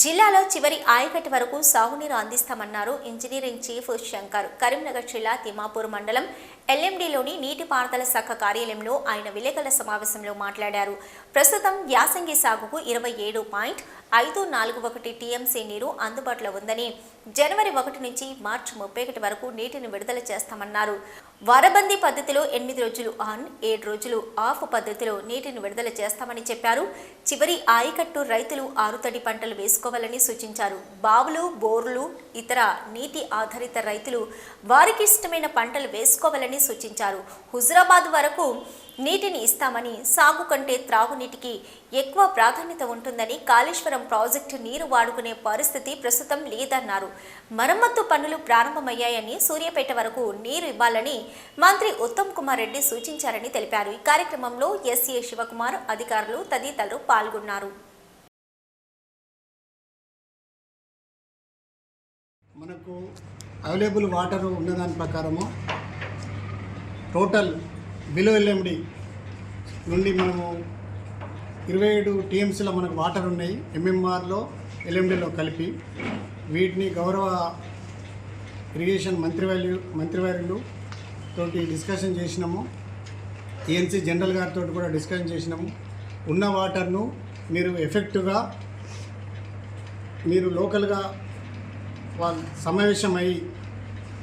జిల్లాలో చివరి ఆయకట్టు వరకు సాగునీరు అందిస్తామన్నారు ఇంజనీరింగ్ చీఫ్ శంకర్. కరీంనగర్ జిల్లా తిమాపూర్ మండలం ఎల్ఎండిలోని నీటిపారుదల శాఖ కార్యాలయంలో ఆయన విలేకరుల సమావేశంలో మాట్లాడారు. ప్రస్తుతం యాసంగి సాగుకు ఇరవై ఏడు పాయింట్ ఐదు నాలుగు ఒకటి టీఎంసీ నీరు అందుబాటులో ఉందని జనవరి ఒకటి నుంచి మార్చి ముప్పై ఒకటి వరకు నీటిని విడుదల చేస్తామన్నారు. వరబందీ పద్ధతిలో ఎనిమిది రోజులు ఆన్ ఏడు రోజులు ఆఫ్ పద్ధతిలో నీటిని విడుదల చేస్తామని చెప్పారు. చివరి ఆయకట్టు రైతులు ఆరుతడి పంటలు చేసుకోవాలని సూచించారు. బావులు బోర్లు ఇతర నీటి ఆధారిత రైతులు వారికి ఇష్టమైన పంటలు వేసుకోవాలని సూచించారు. హుజరాబాద్ వరకు నీటిని ఇస్తామని సాగు కంటే త్రాగునీటికి ఎక్కువ ప్రాధాన్యత ఉంటుందని కాళేశ్వరం ప్రాజెక్టు నీరు వాడుకునే పరిస్థితి ప్రస్తుతం లేదన్నారు. మరమ్మత్తు పనులు ప్రారంభమయ్యాయని సూర్యాపేట వరకు నీరు ఇవ్వాలని మంత్రి ఉత్తమ్ కుమార్ రెడ్డి సూచించారని తెలిపారు. ఈ కార్యక్రమంలో ఎస్ఏ శివకుమార్ అధికారులు తదితరులు పాల్గొన్నారు. మనకు అవైలబుల్ వాటర్ ఉన్నదాని ప్రకారము టోటల్ బిలో ఎల్ఎండి నుండి మనము ఇరవై ఏడు టీఎంసీలో మనకు వాటర్ ఉన్నాయి ఎంఎంఆర్లో ఎల్ఎండిలో కలిపి. వీటిని గౌరవ ఇరిగేషన్ మంత్రివర్యు మంత్రివర్యులు తోటి డిస్కషన్ చేసినాము. ఏఎన్సీ జనరల్ గారితో కూడా డిస్కషన్ చేసినాము. ఉన్న వాటర్ను మీరు ఎఫెక్టివ్గా మీరు లోకల్గా వాళ్ళు సమావేశమై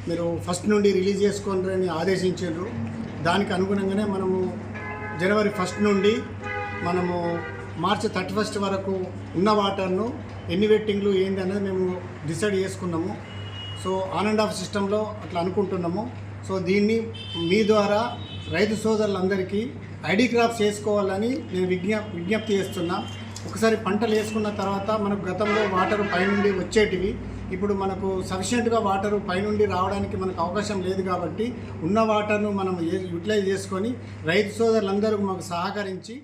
మీరు ఫస్ట్ నుండి రిలీజ్ చేసుకోండి ఆదేశించారు. దానికి అనుగుణంగానే మనము జనవరి ఫస్ట్ నుండి మనము మార్చి థర్టీ ఫస్ట్ వరకు ఉన్న వాటర్ను ఎన్ని వెట్టింగ్లు ఏంటి అనేది మేము డిసైడ్ చేసుకున్నాము. సో ఆన్ అండ్ ఆఫ్ సిస్టంలో అట్లా అనుకుంటున్నాము. సో దీన్ని మీ ద్వారా రైతు సోదరులందరికీ ఐడి క్రాప్స్ చేసుకోవాలని నేను విజ్ఞా విజ్ఞప్తి చేస్తున్నా. ఒకసారి పంటలు వేసుకున్న తర్వాత మనకు గతంలో వాటర్ పైనుండి వచ్చేటివి. ఇప్పుడు మనకు సఫిషియెంట్గా వాటర్ పైనుండి రావడానికి మనకు అవకాశం లేదు కాబట్టి ఉన్న వాటర్ను మనం యూటిలైజ్ చేసుకొని రైతు సోదరులందరూ మాకు సహకరించి